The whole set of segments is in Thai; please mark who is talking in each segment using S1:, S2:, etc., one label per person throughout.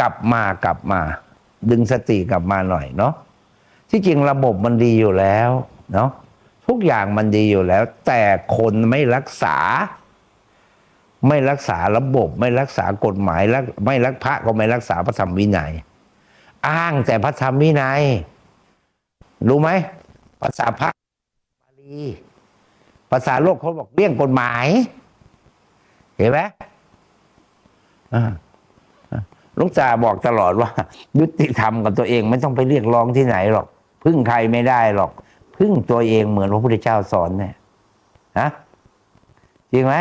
S1: กลับมากลับมา ดึงสติกลับมาหน่อยเนาะที่จริงระบบมันดีอยู่แล้วเนาะทุกอย่างมันดีอยู่แล้ว แต่คนไม่รักษา ไม่รักษาระบบ ไม่รักษากฎหมายและไม่รักพระก็ไม่รักษาพระธรรมวินัย อ้างแต่พระธรรมวินัย รู้ไหมภาษาพระบาลีภาษาโลกเขาบอกเลี่ยงกฎหมาย เห็นไหมอ่า ลุงตาบอกตลอดว่า ยุติธรรมกับตัวเองไม่ต้องไปเรียกร้องที่ไหนหรอก พึ่งใครไม่ได้หรอก พึ่งตัวเองเหมือนพระพุทธเจ้าสอนเนี่ยฮะจริงไหม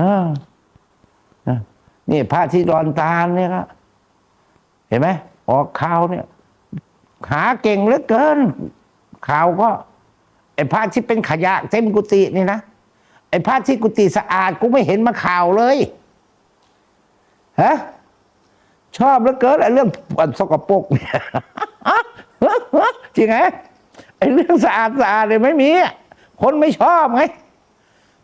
S1: อ่าอ่านี่พระที่ดอนตาลเนี่ยเห็นไหมออกข่าวเนี่ย หาเก่งเหลือเกินข่าวก็ไอ้พระที่เป็นขยะเต็มกุฏินี่นะไอ้พระที่กุฏิสะอาดกูไม่เห็นมาข่าวเลยฮะ ชอบเหลือเกินไอ้เรื่องสกปรกเนี่ยจริงไหมไอ้เรื่องสะอาดสะอาดเนี่ยไม่มี คนไม่ชอบไง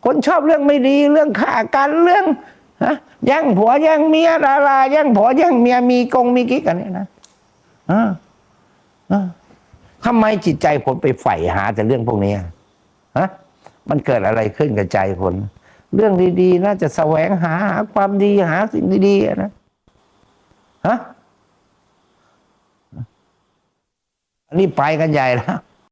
S1: คนชอบเรื่องไม่ดีเรื่องฆ่ากันเรื่องฮะแย่งผัวแย่งเมียดาราแย่งผัวแย่งเมียมีกงมีกิ๊กกันเนี่ยนะอ่าอ่าทำไมจิตใจคนไปใฝ่หาแต่เรื่องพวกนี้ฮะมันเกิดอะไรขึ้นกับใจคน เรื่องดีๆ น่าจะแสวงหาหาความดีหาสิ่งดีๆนะ ฮะ อัน นี่ไปกันใหญ่แล้ว